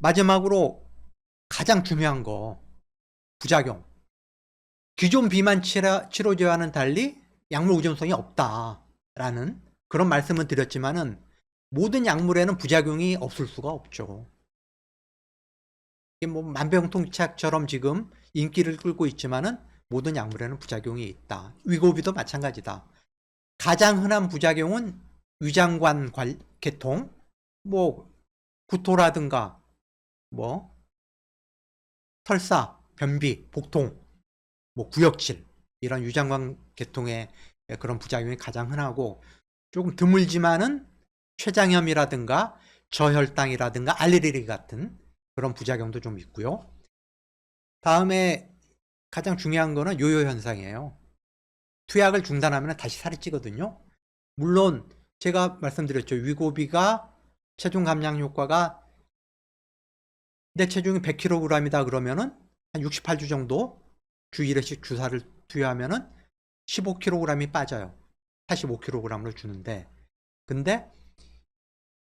마지막으로 가장 중요한 거 부작용. 기존 비만 치료, 치료 제와는 달리 약물 의존성이 없다라는 그런 말씀을 드렸지만은 모든 약물에는 부작용이 없을 수가 없죠. 이게 뭐 만병통치약처럼 지금 인기를 끌고 있지만은 모든 약물에는 부작용이 있다. 위고비도 마찬가지다. 가장 흔한 부작용은 위장관 관, 개통, 뭐 구토라든가 뭐 설사, 변비, 복통, 뭐 구역질 이런 위장관 계통의 그런 부작용이 가장 흔하고 조금 드물지만은 췌장염이라든가 저혈당이라든가 알레르기 같은 그런 부작용도 좀 있고요. 다음에 가장 중요한 거는 요요 현상이에요. 투약을 중단하면 다시 살이 찌거든요. 물론 제가 말씀드렸죠. 위고비가 체중 감량 효과가 내 체중이 100kg이다 그러면은 한 68주 정도 주 1회씩 주사를 투여하면은 15kg이 빠져요. 85kg으로 주는데 근데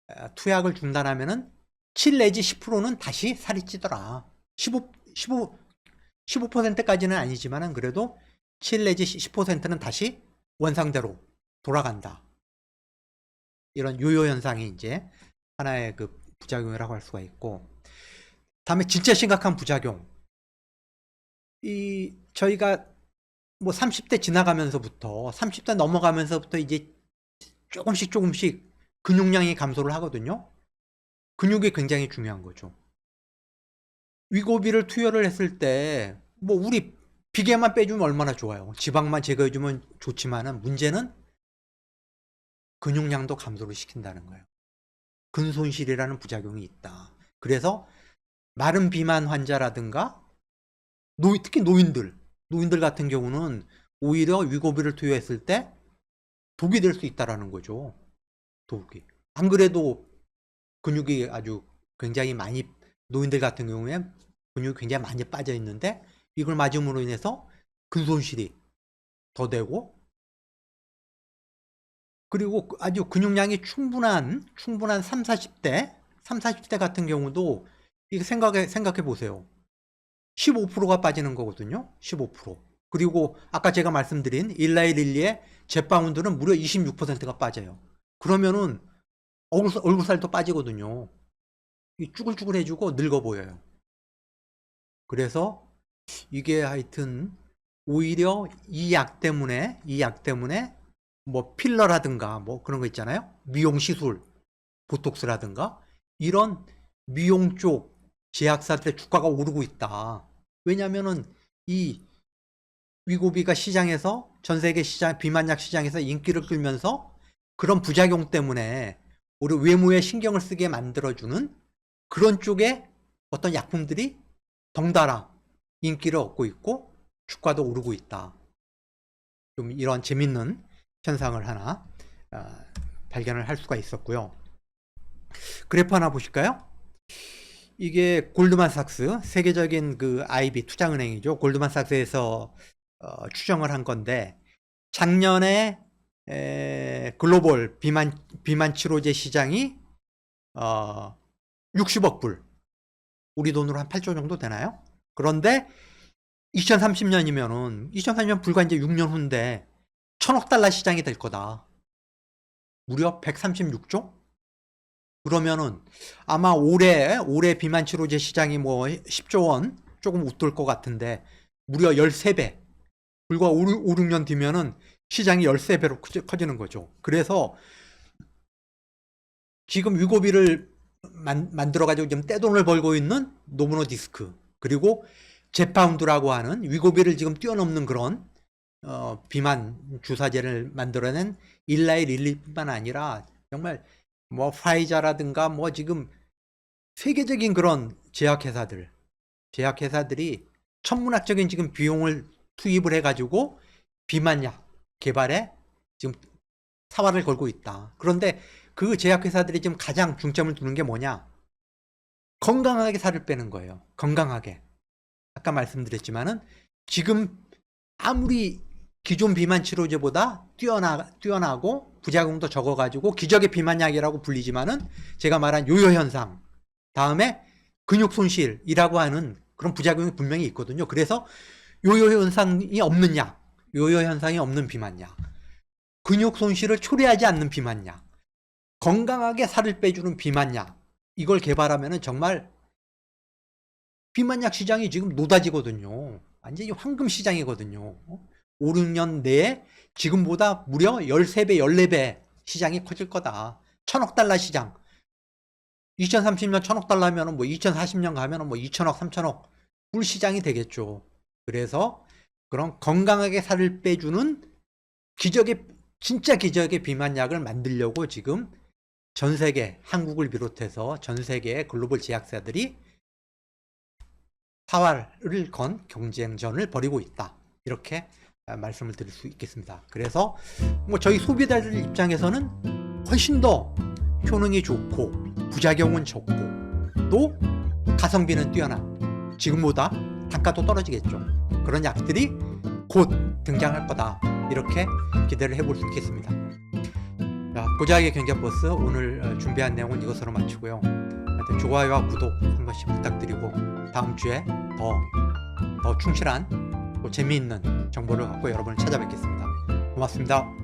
아, 투약을 중단하면은 7 내지 10%는 다시 살이 찌더라. 15 15 15%까지는 아니지만은 그래도 7 내지 10%는 다시 원상대로 돌아간다. 이런 요요 현상이 이제 하나의 그 부작용이라고 할 수가 있고 다음에 진짜 심각한 부작용. 이 저희가 뭐 30대 지나가면서부터 30대 넘어가면서부터 이제 조금씩 조금씩 근육량이 감소를 하거든요. 근육이 굉장히 중요한 거죠. 위고비를 투여를 했을 때 뭐 우리 비계만 빼주면 얼마나 좋아요. 지방만 제거해주면 좋지만은 문제는 근육량도 감소를 시킨다는 거예요. 근손실이라는 부작용이 있다. 그래서 마른 비만 환자라든가 노, 특히 노인들, 노인들 같은 경우는 오히려 위고비를 투여했을 때 독이 될 수 있다라는 거죠. 독이. 안 그래도 근육이 아주 굉장히 많이 노인들 같은 경우에 근육이 굉장히 많이 빠져 있는데 이걸 맞음으로 인해서 근손실이 더 되고 그리고 그 아주 근육량이 충분한 충분한 3, 40대 3, 40대 같은 경우도 이거 생각해 생각해 보세요. 15%가 빠지는 거거든요. 15%. 그리고 아까 제가 말씀드린 일라이 릴리의 제파운드는 무려 26%가 빠져요. 그러면은 얼굴, 얼굴살도 빠지거든요. 이 쭈글쭈글해지고 늙어 보여요. 그래서 이게 하여튼 오히려 이 약 때문에 이 약 때문에 뭐 필러라든가 뭐 그런 거 있잖아요. 미용 시술, 보톡스라든가 이런 미용 쪽 제약사들의 주가가 오르고 있다. 왜냐면은 이 위고비가 시장에서 전 세계 시장 비만약 시장에서 인기를 끌면서 그런 부작용 때문에 우리 외모에 신경을 쓰게 만들어주는 그런 쪽에 어떤 약품들이 덩달아 인기를 얻고 있고 주가도 오르고 있다. 좀 이런 재밌는 현상을 하나 아, 발견을 할 수가 있었고요. 그래프 하나 보실까요? 이게 골드만삭스 세계적인 그 IB 투자은행이죠. 골드만삭스에서 어, 추정을 한 건데 작년에 에, 글로벌 비만 비만 치료제 시장이 어, 60억 불 우리 돈으로 한 8조 정도 되나요? 그런데 2030년이면은 2030년 불과 이제 6년 후인데 천억 달러 시장이 될 거다. 무려 136조? 그러면은 아마 올해 올해 비만 치료제 시장이 뭐 10조 원 조금 웃돌 것 같은데 무려 13배. 불과 5, 5 6년 뒤면은 시장이 13배로 커지는 거죠. 그래서 지금 위고비를 만, 만들어 가지고 지금 떼돈을 벌고 있는 노브노 디스크 그리고 제파운드라고 하는 위고비를 지금 뛰어넘는 그런 어, 비만 주사제를 만들어낸 일라이 릴리뿐만 아니라 정말 뭐 파이자라든가 뭐 지금 세계적인 그런 제약회사들 제약회사들이 천문학적인 지금 비용을 투입을 해가지고 비만약 개발에 지금 사활을 걸고 있다. 그런데 그 제약회사들이 지금 가장 중점을 두는 게 뭐냐? 건강하게 살을 빼는 거예요. 건강하게. 아까 말씀드렸지만은 지금 아무리 기존 비만 치료제보다 뛰어나, 뛰어나고 부작용도 적어가지고 기적의 비만약이라고 불리지만은 제가 말한 요요 현상 다음에 근육 손실이라고 하는 그런 부작용이 분명히 있거든요. 그래서 요요 현상이 없는 약, 요요 현상이 없는 비만약, 근육 손실을 초래하지 않는 비만약, 건강하게 살을 빼주는 비만약, 이걸 개발하면 정말 비만약 시장이 지금 노다지거든요. 완전히 황금 시장이거든요. 5, 6년 내에 지금보다 무려 13배, 14배 시장이 커질 거다. 천억 달러 시장. 2030년 천억 달러 하면은 뭐 2040년 가면은 뭐 2천억, 3천억 꿀 시장이 되겠죠. 그래서 그런 건강하게 살을 빼주는 기적의 진짜 기적의 비만약을 만들려고 지금 전 세계 한국을 비롯해서 전 세계의 글로벌 제약사들이 사활을 건 경쟁전을 벌이고 있다. 이렇게 아, 말씀을 드릴 수 있겠습니다. 그래서 뭐 저희 소비자들 입장에서는 훨씬 더 효능이 좋고 부작용은 적고 또 가성비는 뛰어난 지금보다 단가도 떨어지겠죠. 그런 약들이 곧 등장할 거다. 이렇게 기대를 해볼 수 있겠습니다. 자, 고자의 경제버스 오늘 어, 준비한 내용은 이것으로 마치고요. 좋아요와 구독 한 번씩 부탁드리고 다음 주에 더, 더 충실한 또 재미있는 정보를 갖고 여러분을 찾아뵙겠습니다. 고맙습니다.